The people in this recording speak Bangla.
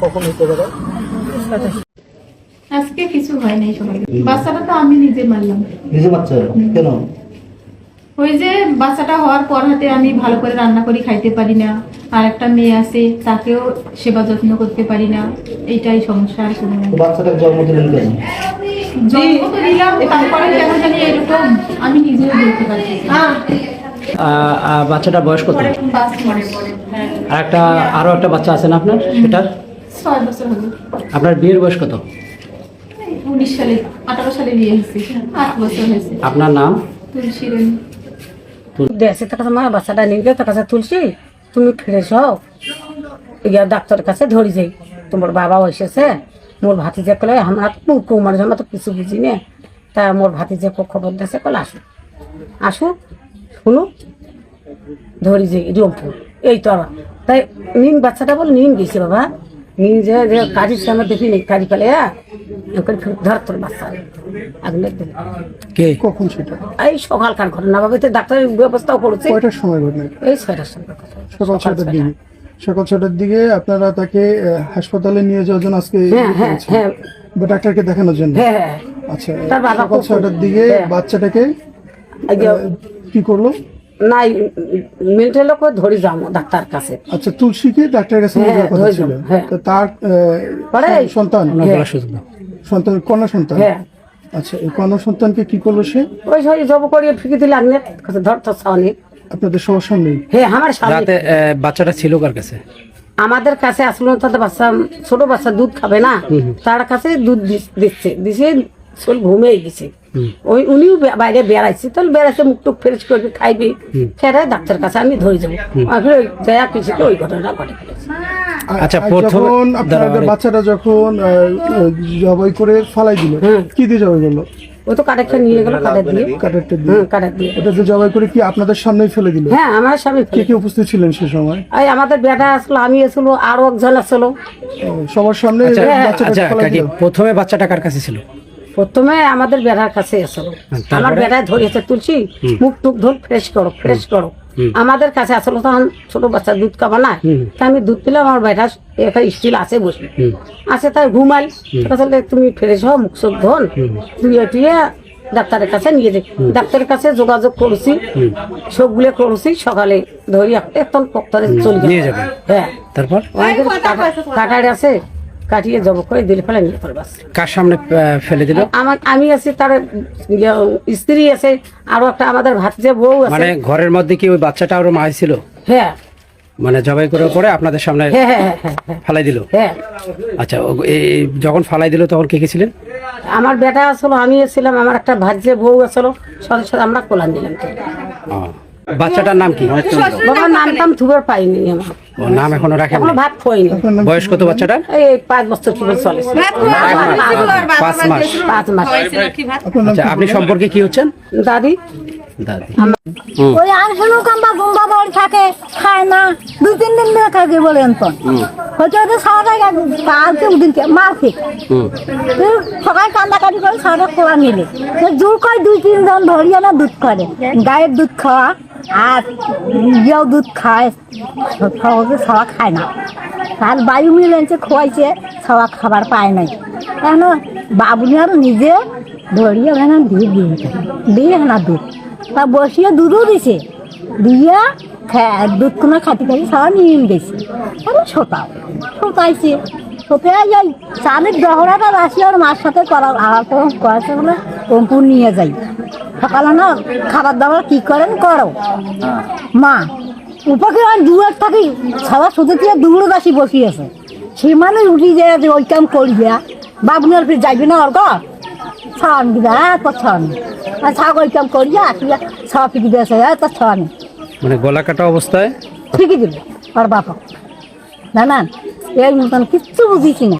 কখন হতে আজকে কিছু হয় নাই সকালে বাচ্চাটা তো আমি নিজে মারলাম। নিজে বাচ্চা কেন? ওই যে বাচ্চাটা হওয়ার পর হাতে আমি ভালো করে রান্না করে খাইতে পারি না। আর একটা মেয়ে আছে তাকেও সেবা যত্ন করতে পারি না। এইটাই সমস্যা আর কোনো। তো জন্ম দিলেন কেন? জন্ম তো দিলাম তারপরে কেন জানি এরকম আমি নিজেও বলতে পারছি আহ, বাচ্চাটার বয়স কত? বাস মরে পড়ে আর একটা আরও একটা বাচ্চা আছে না আপনার? সেটার? ছয় বছর হলো আপনার বিয়ের বয়স কত? উনিশ সালে আঠারো সালে বিয়ে হয়েছে আট বছর হয়েছে। আপনার নাম? তুলসী রানী তার মা বাচ্চাটা নিয়ে গিয়ে তার কাছে তুলছি, তুমি ফিরে যাও ইয়া ডাক্তারের কাছে ধরি যাই তোমার বাবা এসেছে, মোর ভাতিজা কলে আমরা তো মূর্খ মানুষ আমরা তো কিছু বুঝি না। তা মোর ভাতিজা খবর দিয়েছে কলে আসো। আসো? শুনো ধরি যাই রংপুর। এই তো আমার। তাই নিম বাচ্চাটা বল, নিন গেছে বাবা। নিম যে যে কাজের সামনে দেখি নি কাজী পেলে এখন ধর তোর বাচ্চা। আগুনে কে? কখন সেটা? এই সকালকার ঘটনা বাবা তো ডাক্তারের ব্যবস্থাও করেছে। কয়টার সময় ঘটনা? এই ছয়টার সময় সকাল ছটার দিকে। সকাল ছটার দিকে আপনারা তাকে হাসপাতালে নিয়ে যাওয়ার জন্য আজকে হ্যাঁ হ্যাঁ হ্যাঁ। বা ডাক্তারকে দেখানোর জন্য? হ্যাঁ হ্যাঁ। আচ্ছা তার সকাল ছটার দিকে হ্যাঁ। বাচ্চাটাকে কি করল? নাই মেন্টাল লোক ধরে যাব ডাক্তার কাছে। আচ্ছা তুলসীকে ডাক্তারের কাছে নিয়ে হ্যাঁ, যাওয়ার কথা ছিল হ্যাঁ। তার সন্তান? হ্যাঁ। শুধু সন্তান। কন্যা সন্তান? হ্যাঁ। আচ্ছা এই কন্যা সন্তানকে কি করল সে? ওই সব জব করিয়ে ফিকে দিলে আগে ধর তো সামনে। আপনাদের সবার সামনেই হ্যাঁ আমার সামনে। রাতে বাচ্চাটা ছিল কার কাছে? আমাদের কাছে আসলো তাদের বাচ্চা ছোট বাচ্চা দুধ খাবে না। তার কাছে দুধ দিচ্ছে দিছে চল ঘুমিয়ে গেছে ওই উনিও বাইরে বেড়াইছে তাহলে বেড়াইছে মুখ টুক ফ্রেশ করে খাইবে। ফেরে ডাক্তার কাছে আমি ধরে যাব। ওই দয়া পিছিয়ে ওই ঘটনা ঘটে ফেলেছে আচ্ছা, আর আপনাদের বাচ্চাটা যখন জবাই করে ফালাই দিল কি দিয়ে জবাই করল? ওই তো কাটারটা নিয়ে গেল কাটার দিয়ে। কাটারটা দিয়ে। কাটার দিয়ে। এটা যে জবাই করে কি আপনাদের সামনেই ফেলে দিল? হ্যাঁ আমার স্বামী কে কে উপস্থিত ছিলেন সে সময়? এই আমাদের বেটা আসলো আমি আসলো আরও একজন আসলো। সবার সামনে আচ্ছা আচ্ছা প্রথমে বাচ্চাটা কার কাছে ছিল? প্রথমে আমাদের বেড়ার কাছে আসলো আমার বেড়ায় ধরেছে তুলছি মুখ টুক ধর ফ্রেশ করো ফ্রেশ করো। আমাদের কাছে আসলো তখন ছোট বাচ্চা দুধ খাবা না? তা আমি দুধ পেলাম আমার বেটা এখানে স্টিল আছে বসে। আছে তাই ঘুমাই। আসলে তুমি ফ্রেশ হও মুখ চোখ ধন। ধুয়ে টুয়ে ডাক্তারের কাছে নিয়ে যাই। ডাক্তারের কাছে যোগাযোগ করছি। সবগুলো করছি সকালে ধরি একদম পক্তরে চলে যাব। হ্যাঁ। তারপর? আমাদের আছে? কাটিয়ে জব করে দিলে ফেলে নিয়ে বাস। কার সামনে ফেলে দিল? আমার আমি আছি তার ইয়ে, স্ত্রী আছে আরও একটা আমাদের ভাতিজে বউ আছে। মানে ঘরের মধ্যে কি ওই বাচ্চাটা আরও মায় ছিল? হ্যাঁ। মানে জবাই করার পরে আপনাদের সামনে হ্যাঁ হ্যাঁ হ্যাঁ ফালাই দিল? হ্যাঁ। আচ্ছা এই যখন ফালাই দিল তখন কে কে ছিলেন? আমার বেটা আসলো আমি ছিলাম আমার একটা ভাতিজে বউ আসলো সাথে আমরা কোলান দিলাম। বাচ্চাটার নাম কি? বাবার নাম টাম পাইনি আমার। ও নাম এখনও রাখেন? এখনও ভাত খোয়নি আপনার বয়স কত বাচ্চাটার? এই পাঁচ বছর চলে। পাঁচ মাস। পাঁচ মাস। আচ্ছা আপনি সম্পর্কে কি হচ্ছেন? দাদি। দাদি। ওই আনগুলো কাম্বা গুম্বা বাড়ি থাকে খায় না। দুই তিন দিন ধরে থাকে বলেন তো হয়তো ওদের সারা কালকে উদিনকে মারছে তুই সকাল কান্দাকাটি করে নিলে জোর করে দুই তিনজন ধরিয়ে না দুধ করে। গায়ের দুধ খাওয়া আর ইয়েও দুধ খায় সহজে সবা খায় না। আর বায়ু মিলেছে, খোয়াইছে সবা খাবার পায় নাই। কেন? বাবুনি আর নিজে ধরিয়ে ওখানে দিয়ে দিয়ে দিয়ে না দুধ। তা বসিয়ে দুধও দিছে। দিয়ে দুধ কোনো খাতি খাতি সব নিয়ে গেছে। আমি ছোটাও ছোটাইছে। ছোটে যাই, চালের দহরাটা রাশি আর মার সাথে করা তখন করেছে বলে অঙ্কুর নিয়ে যাই। সকালে না খাবার দাবার কি করেন? করো। মা উপকে আর দুয়ার থাকি সবার শুধু দিয়ে দুগুলো দাসি বসিয়েছে। সে মানুষ উঠি যায় যে ওই কাম করবে বাবুনের ফির যাইবে না ওর ঘর ছান দিবে এত ছান। আর ছাগল কাম করিয়া আসিয়া ছ ফিকি দিয়েছে এত ছান। মানে গলা কাটা অবস্থায়? ফিকি দিল ওর বাপ। জানান এই মতন কিচ্ছু বুঝিছি না।